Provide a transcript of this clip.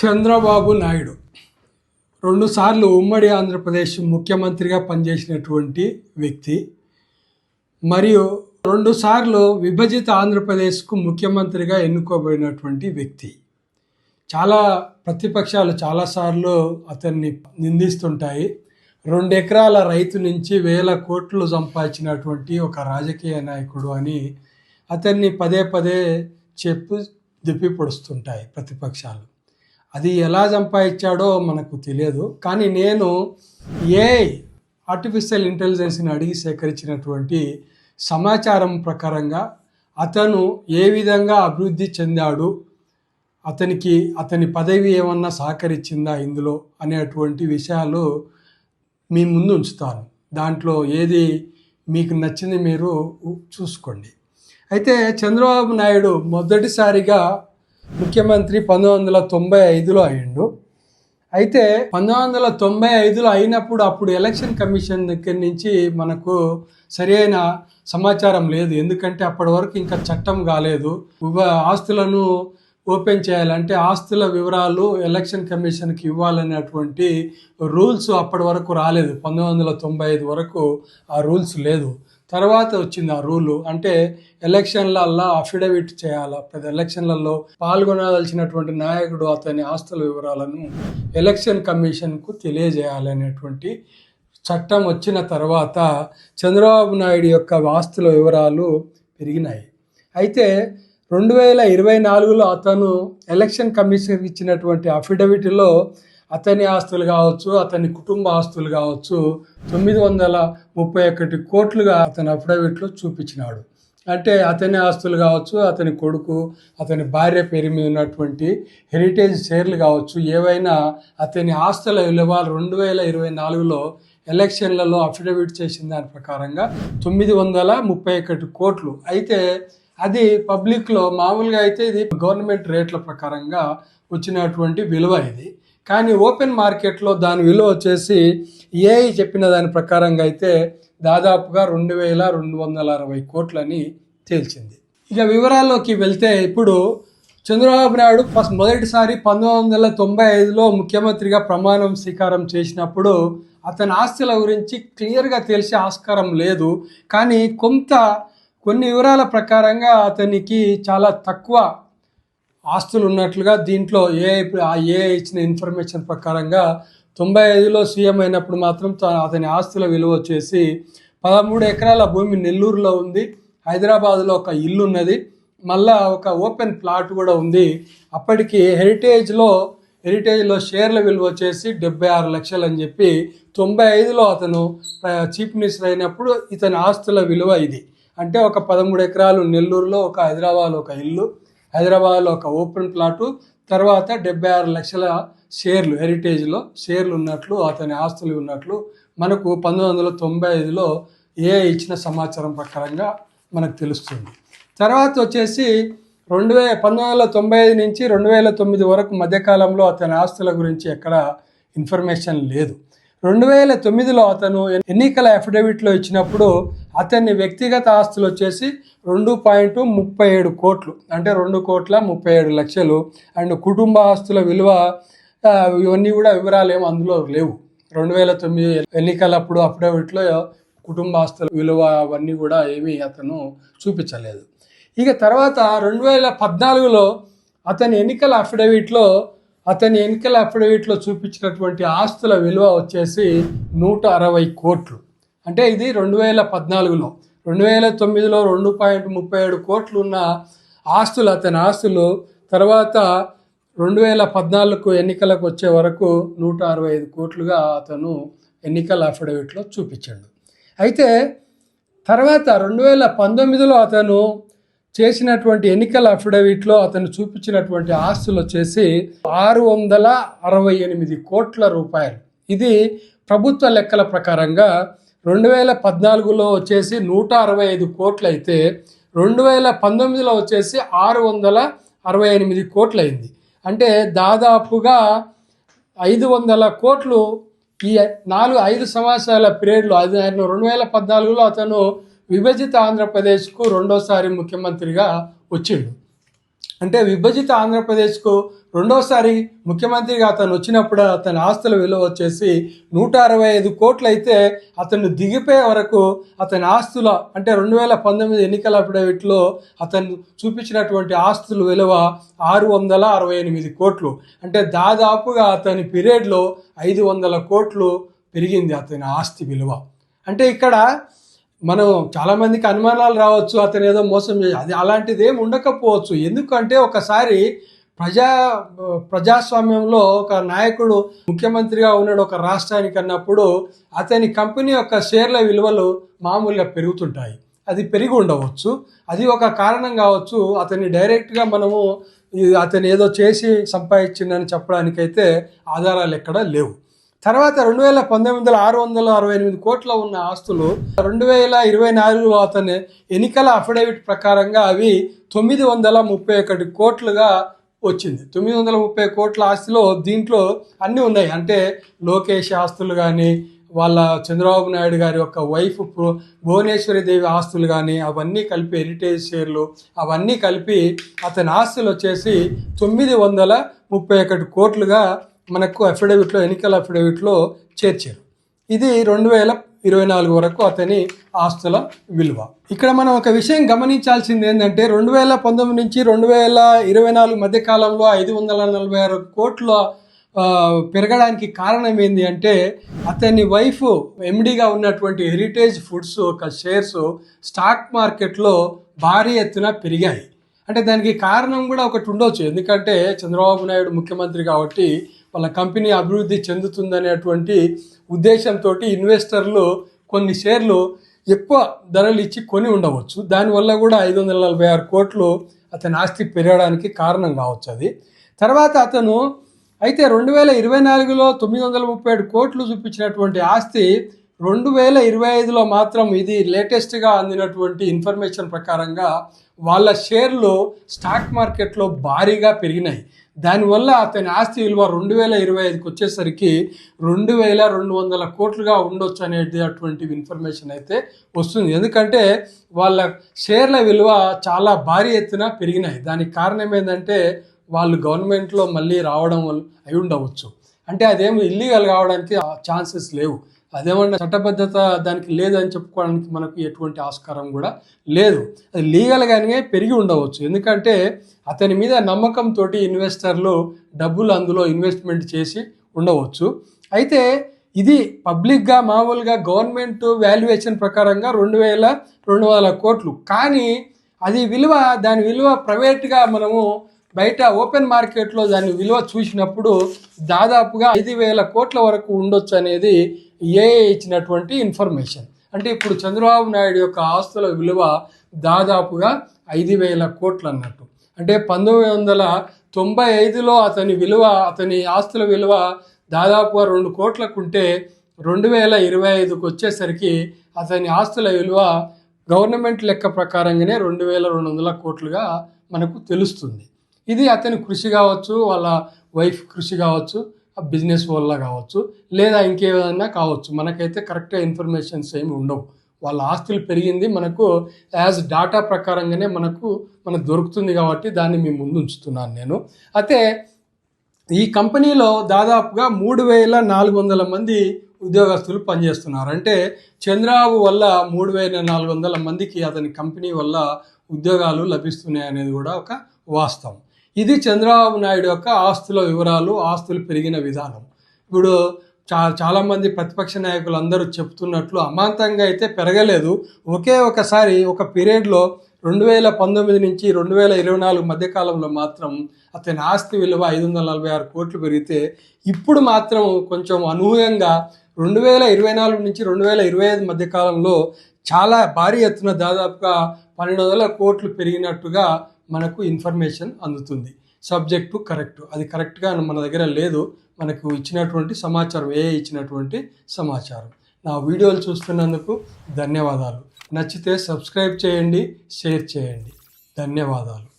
చంద్రబాబు నాయుడు. రెండుసార్లు ఉమ్మడి ఆంధ్రప్రదేశ్ ముఖ్యమంత్రిగా పనిచేసినటువంటి వ్యక్తి. మరియు రెండుసార్లు విభజిత ఆంధ్రప్రదేశ్కు ముఖ్యమంత్రిగా ఎన్నుకోబడినటువంటి వ్యక్తి. చాలా ప్రతిపక్షాలు చాలాసార్లు అతన్ని నిందిస్తుంటాయి. రెండు ఎకరాల రైతు నుంచి వేల కోట్లు సంపాదించినటువంటి ఒక రాజకీయ నాయకుడు అని అతన్ని పదే పదే చెప్పు దిప్పి పొడుస్తుంటాయి ప్రతిపక్షాలు. అది ఎలా సంపాదించాడో మనకు తెలియదు. కానీ నేను ఏ ఆర్టిఫిషియల్ ఇంటెలిజెన్స్ని అడిగి సేకరించినటువంటి సమాచారం ప్రకారంగా అతను ఏ విధంగా అభివృద్ధి చెందాడు అతనికి అతని పదవి ఏమన్నా సహకరించిందా ఇందులో అనేటువంటి విషయాలు మీ ముందు ఉంచుతాను. దాంట్లో ఏది మీకు నచ్చింది మీరు చూసుకోండి. అయితే చంద్రబాబు నాయుడు మొదటిసారిగా ముఖ్యమంత్రి పంతొమ్మిది వందల తొంభై ఐదులో అయ్యిండు. అయితే పంతొమ్మిది వందల తొంభై ఐదులో అయినప్పుడు అప్పుడు ఎలక్షన్ కమిషన్ దగ్గర నుంచి మనకు సరైన సమాచారం లేదు. ఎందుకంటే అప్పటి వరకు ఇంకా చట్టం కాలేదు. ఆస్తులను ఓపెన్ చేయాలంటే ఆస్తుల వివరాలు ఎలక్షన్ కమిషన్కి ఇవ్వాలనేటువంటి రూల్స్ అప్పటి వరకు రాలేదు. పంతొమ్మిది వందల తొంభై ఐదు వరకు ఆ రూల్స్ లేదు. తర్వాత వచ్చింది ఆ రూలు. అంటే ఎలక్షన్లల్లో అఫిడవిట్ చేయాలా? ప్రతి ఎలక్షన్లలో పాల్గొనదలిచినటువంటి నాయకుడు అతని ఆస్తుల వివరాలను ఎలక్షన్ కమిషన్కు తెలియజేయాలనేటువంటి చట్టం వచ్చిన తర్వాత చంద్రబాబు నాయుడు యొక్క ఆస్తుల వివరాలు పెరిగినాయి. అయితే రెండు వేల ఇరవై నాలుగులో అతను ఎలక్షన్ కమిషన్ ఇచ్చినటువంటి అఫిడవిట్లో అతని ఆస్తులు కావచ్చు అతని కుటుంబ ఆస్తులు కావచ్చు తొమ్మిది వందల ముప్పై ఒకటి కోట్లుగా అతని అఫిడవిట్లో చూపించినాడు. అంటే అతని ఆస్తులు కావచ్చు అతని కొడుకు అతని భార్య పేరు మీద ఉన్నటువంటి హెరిటేజ్ షేర్లు కావచ్చు ఏవైనా అతని ఆస్తుల విలువ రెండు వేల ఇరవై నాలుగులో ఎలక్షన్లలో అఫిడవిట్ చేసిన దాని ప్రకారంగా తొమ్మిది వందల ముప్పై ఒకటి కోట్లు. అయితే అది పబ్లిక్లో మామూలుగా అయితే ఇది గవర్నమెంట్ రేట్ల ప్రకారంగా వచ్చినటువంటి విలువ ఇది. కానీ ఓపెన్ మార్కెట్లో దాని విలువ వచ్చేసి ఏఐ చెప్పిన దాని ప్రకారంగా అయితే దాదాపుగా రెండు వేల రెండు వందల అరవై కోట్లని తేల్చింది. ఇక వివరాల్లోకి వెళ్తే ఇప్పుడు చంద్రబాబు నాయుడు ఫస్ట్ మొదటిసారి పంతొమ్మిది వందల తొంభై ఐదులో ముఖ్యమంత్రిగా ప్రమాణం స్వీకారం చేసినప్పుడు అతని ఆస్తుల గురించి క్లియర్గా తెలిసే ఆస్కారం లేదు. కానీ కొంత కొన్ని వివరాల ప్రకారంగా అతనికి చాలా తక్కువ ఆస్తులు ఉన్నట్లుగా దీంట్లో ఏ ఆ ఏ ఇచ్చిన ఇన్ఫర్మేషన్ ప్రకారంగా తొంభై ఐదులో సీఎం అయినప్పుడు మాత్రం త- అతని ఆస్తుల విలువ వచ్చేసి పదమూడు ఎకరాల భూమి నెల్లూరులో ఉంది హైదరాబాద్లో ఒక ఇల్లు ఉన్నది మళ్ళా ఒక ఓపెన్ ప్లాట్ కూడా ఉంది. అప్పటికి హెరిటేజ్లో హెరిటేజ్లో షేర్ల విలువ వచ్చేసి డెబ్బై ఆరు లక్షలు అని చెప్పి తొంభై ఐదులో అతను చీఫ్ మినిస్టర్ అయినప్పుడు ఇతని ఆస్తుల విలువ ఇది. అంటే ఒక పదమూడు ఎకరాలు నెల్లూరులో ఒక హైదరాబాద్లో ఒక ఇల్లు హైదరాబాద్లో ఒక ఓపెన్ ప్లాటు తర్వాత డెబ్బై ఆరు లక్షల షేర్లు హెరిటేజ్లో షేర్లు ఉన్నట్లు అతని ఆస్తులు ఉన్నట్లు మనకు పంతొమ్మిది వందల తొంభై ఐదులో ఏ ఇచ్చిన సమాచారం ప్రకారంగా మనకు తెలుస్తుంది. తర్వాత వచ్చేసి రెండు వే పంతొమ్మిది వందల తొంభై ఐదు నుంచి రెండు వేల తొమ్మిది వరకు మధ్యకాలంలో అతని ఆస్తుల గురించి ఎక్కడ ఇన్ఫర్మేషన్ లేదు. రెండు వేల తొమ్మిదిలో అతను ఎన్నికల అఫిడవిట్లో ఇచ్చినప్పుడు అతన్ని వ్యక్తిగత ఆస్తులు వచ్చేసి రెండు పాయింట్ ముప్పై ఏడు కోట్లు అంటే రెండు కోట్ల ముప్పై ఏడు లక్షలు. అండ్ కుటుంబ ఆస్తుల విలువ ఇవన్నీ కూడా వివరాలు ఏమో అందులో లేవు. రెండు వేల తొమ్మిది ఎన్నికలప్పుడు అఫిడవిట్లో కుటుంబ ఆస్తుల విలువ అవన్నీ కూడా ఏమీ అతను చూపించలేదు. ఇక తర్వాత రెండు వేల పద్నాలుగులో అతని ఎన్నికల అఫిడవిట్లో అతని ఎన్నికల అఫిడవిట్లో చూపించినటువంటి ఆస్తుల విలువ వచ్చేసి నూట అరవై కోట్లు. అంటే ఇది రెండు వేల పద్నాలుగులో. రెండు వేల తొమ్మిదిలో రెండు పాయింట్ ముప్పై ఏడు కోట్లు ఉన్న ఆస్తులు అతని ఆస్తులు తర్వాత రెండు వేల పద్నాలుగు ఎన్నికలకు వచ్చే వరకు నూట అరవై ఐదు కోట్లుగా అతను ఎన్నికల అఫిడవిట్లో చూపించాడు. అయితే తర్వాత రెండు వేల పంతొమ్మిదిలో అతను చేసినటువంటి ఎన్నికల అఫిడవిట్లో అతను చూపించినటువంటి ఆస్తులు వచ్చేసి ఆరు వందల అరవై ఎనిమిది కోట్ల రూపాయలు. ఇది ప్రభుత్వ లెక్కల ప్రకారంగా రెండు వేల పద్నాలుగులో వచ్చేసి నూట అరవై ఐదు కోట్లు అయితే రెండు వేల పంతొమ్మిదిలో వచ్చేసి ఆరు వందల అరవై ఎనిమిది కోట్లు అయింది అంటే దాదాపుగా ఐదు వందల కోట్లు ఈ నాలుగు ఐదు సంవత్సరాల పీరియడ్లో అది ఆయన రెండు వేల పద్నాలుగులో అతను విభజిత ఆంధ్రప్రదేశ్కు రెండోసారి ముఖ్యమంత్రిగా వచ్చిండు. అంటే విభజిత ఆంధ్రప్రదేశ్కు రెండోసారి ముఖ్యమంత్రిగా అతను వచ్చినప్పుడు అతని ఆస్తుల విలువ వచ్చేసి నూట అరవై ఐదు కోట్లు అయితే అతను దిగిపోయే వరకు అతని ఆస్తుల అంటే రెండు వేల పంతొమ్మిది ఎన్నికల అఫిడవిట్లో అతను చూపించినటువంటి ఆస్తుల విలువ ఆరు వందల అరవై ఎనిమిది కోట్లు. అంటే దాదాపుగా అతని పీరియడ్లో ఐదు వందల కోట్లు పెరిగింది అతని ఆస్తి విలువ. అంటే ఇక్కడ మనం చాలామందికి అనుమానాలు రావచ్చు అతను ఏదో మోసం చేసి అది అలాంటిది ఏమి ఉండకపోవచ్చు. ఎందుకంటే ఒకసారి ప్రజా ప్రజాస్వామ్యంలో ఒక నాయకుడు ముఖ్యమంత్రిగా ఉన్నాడు ఒక రాష్ట్రానికి అన్నప్పుడు అతని కంపెనీ యొక్క షేర్ల విలువలు మామూలుగా పెరుగుతుంటాయి. అది పెరిగి ఉండవచ్చు. అది ఒక కారణం కావచ్చు. అతన్ని డైరెక్ట్గా మనము అతను ఏదో చేసి సంపాదించిందని చెప్పడానికైతే ఆధారాలు ఎక్కడా లేవు. తర్వాత రెండు వేల పంతొమ్మిది వందల ఆరు వందల అరవై ఎనిమిది కోట్ల ఉన్న ఆస్తులు రెండు వేల ఇరవై నాలుగులో అతని ఎన్నికల అఫిడవిట్ ప్రకారంగా అవి తొమ్మిది వందల ముప్పై ఒకటి కోట్లుగా వచ్చింది. తొమ్మిది వందల ముప్పై కోట్ల ఆస్తిలో దీంట్లో అన్నీ ఉన్నాయి. అంటే లోకేష్ ఆస్తులు కానీ వాళ్ళ చంద్రబాబు నాయుడు గారి యొక్క వైఫ్ భువనేశ్వరి దేవి ఆస్తులు కానీ అవన్నీ కలిపి హెరిటేజ్ షేర్లు అవన్నీ కలిపి అతని ఆస్తులు వచ్చేసి తొమ్మిది వందల ముప్పై ఒకటి కోట్లుగా మనకు అఫిడవిట్లో ఎన్నికల అఫిడవిట్లో చేర్చారు. ఇది రెండు వేల ఇరవై నాలుగు వరకు అతని ఆస్తుల విలువ. ఇక్కడ మనం ఒక విషయం గమనించాల్సింది ఏంటంటే రెండు వేల పంతొమ్మిది నుంచి రెండు వేల ఇరవై నాలుగు మధ్య కాలంలో ఐదు వందల నలభై ఆరు కోట్ల పెరగడానికి కారణం ఏంటి అంటే అతని వైఫ్ ఎండిగా ఉన్నటువంటి హెరిటేజ్ ఫుడ్స్ ఒక షేర్స్ స్టాక్ మార్కెట్లో భారీ ఎత్తున పెరిగాయి. అంటే దానికి కారణం కూడా ఒకటి ఉండొచ్చు. ఎందుకంటే చంద్రబాబు నాయుడు ముఖ్యమంత్రి కాబట్టి వాళ్ళ కంపెనీ అభివృద్ధి చెందుతుందనేటువంటి ఉద్దేశంతో ఇన్వెస్టర్లు కొన్ని షేర్లు ఎక్కువ ధరలు ఇచ్చి కొని ఉండవచ్చు. దానివల్ల కూడా ఐదు వందల నలభై ఆరు కోట్లు అతని ఆస్తి పెరగడానికి కారణం కావచ్చు అది. తర్వాత అతను అయితే రెండు వేల ఇరవై నాలుగులో తొమ్మిది వందల ముప్పై ఏడు కోట్లు చూపించినటువంటి ఆస్తి రెండు వేల ఇరవై ఐదులో మాత్రం ఇది లేటెస్ట్గా అందినటువంటి ఇన్ఫర్మేషన్ ప్రకారంగా వాళ్ళ షేర్లు స్టాక్ మార్కెట్లో భారీగా పెరిగినాయి. దానివల్ల అతని ఆస్తి విలువ రెండు వేల ఇరవై ఐదుకి వచ్చేసరికి రెండు వేల రెండు వందల కోట్లుగా ఉండొచ్చు అనేది అటువంటి ఇన్ఫర్మేషన్ అయితే వస్తుంది. ఎందుకంటే వాళ్ళ షేర్ల విలువ చాలా భారీ ఎత్తున పెరిగినాయి. దానికి కారణం ఏంటంటే వాళ్ళు గవర్నమెంట్లో మళ్ళీ రావడం వల్ల అయి ఉండవచ్చు. అంటే అదేమి ఇల్లీగల్ కావడానికి ఛాన్సెస్ లేవు. అదేమన్నా చట్టబద్ధత దానికి లేదని చెప్పుకోవడానికి మనకు ఎటువంటి ఆస్కారం కూడా లేదు. అది లీగల్గానే పెరిగి ఉండవచ్చు. ఎందుకంటే అతని మీద నమ్మకంతో ఇన్వెస్టర్లు డబ్బులు అందులో ఇన్వెస్ట్మెంట్ చేసి ఉండవచ్చు. అయితే ఇది పబ్లిక్గా మామూలుగా గవర్నమెంట్ వాల్యుయేషన్ ప్రకారంగా రెండు వేల రెండు వందల కోట్లు. కానీ అది విలువ దాని విలువ ప్రైవేట్గా మనము బయట ఓపెన్ మార్కెట్లో దాని విలువ చూసినప్పుడు దాదాపుగా ఐదు వేల కోట్ల వరకు ఉండొచ్చు అనేది ఏఐ ఇచ్చినటువంటి ఇన్ఫర్మేషన్ అంటే ఇప్పుడు చంద్రబాబు నాయుడు యొక్క ఆస్తుల విలువ దాదాపుగా ఐదు వేల కోట్లు అన్నట్టు. అంటే పంతొమ్మిది వందల తొంభై ఐదులో అతని విలువ అతని ఆస్తుల విలువ దాదాపుగా రెండు కోట్లకు ఉంటే రెండు వేల ఇరవై ఐదుకు వచ్చేసరికి అతని ఆస్తుల విలువ గవర్నమెంట్ లెక్క ప్రకారంగానే రెండు వేల రెండు వందల కోట్లుగా మనకు తెలుస్తుంది. ఇది అతని కృషి కావచ్చు వాళ్ళ వైఫ్ కృషి కావచ్చు ఆ బిజినెస్ వల్ల కావచ్చు లేదా ఇంకేదైనా కావచ్చు. మనకైతే కరెక్ట్గా ఇన్ఫర్మేషన్స్ ఏమి ఉండవు. వాళ్ళ ఆస్తులు పెరిగింది మనకు యాజ్ డాటా ప్రకారంగానే మనకు మనకు దొరుకుతుంది కాబట్టి దాన్ని మీ ముందు ఉంచుతున్నాను నేను. అయితే ఈ కంపెనీలో దాదాపుగా మూడు వేల నాలుగు వందల మంది ఉద్యోగస్తులు పనిచేస్తున్నారు. అంటే చంద్రబాబు వల్ల మూడు వేల నాలుగు వందల మందికి అతని కంపెనీ వల్ల ఉద్యోగాలు లభిస్తున్నాయి అనేది కూడా ఒక వాస్తవం. ఇది చంద్రబాబు నాయుడు యొక్క ఆస్తుల వివరాలు ఆస్తులు పెరిగిన విధానం. ఇప్పుడు చా చాలామంది ప్రతిపక్ష నాయకులు అందరూ చెప్తున్నట్లు అమాంతంగా అయితే పెరగలేదు. ఒకే ఒకసారి ఒక పీరియడ్లో రెండు వేల పంతొమ్మిది నుంచి రెండు వేల ఇరవై నాలుగు మధ్యకాలంలో మాత్రం అతని ఆస్తి విలువ ఐదు వందల నలభై ఆరు కోట్లు పెరిగితే ఇప్పుడు మాత్రం కొంచెం అనూహ్యంగా రెండు వేల ఇరవై నాలుగు నుంచి రెండు వేల ఇరవై ఐదు మధ్యకాలంలో చాలా భారీ ఎత్తున దాదాపుగా పన్నెండు వందల కోట్లు పెరిగినట్టుగా మనకు ఇన్ఫర్మేషన్ అందుతుంది. Subject correct. అది కరెక్ట్గా మన దగ్గర లేదు. మనకు ఇచ్చినటువంటి సమాచారం ఏ ఇచ్చినటువంటి సమాచారం. నా వీడియోలు చూస్తున్నందుకు ధన్యవాదాలు. నచ్చితే సబ్స్క్రైబ్ చేయండి షేర్ చేయండి. ధన్యవాదాలు.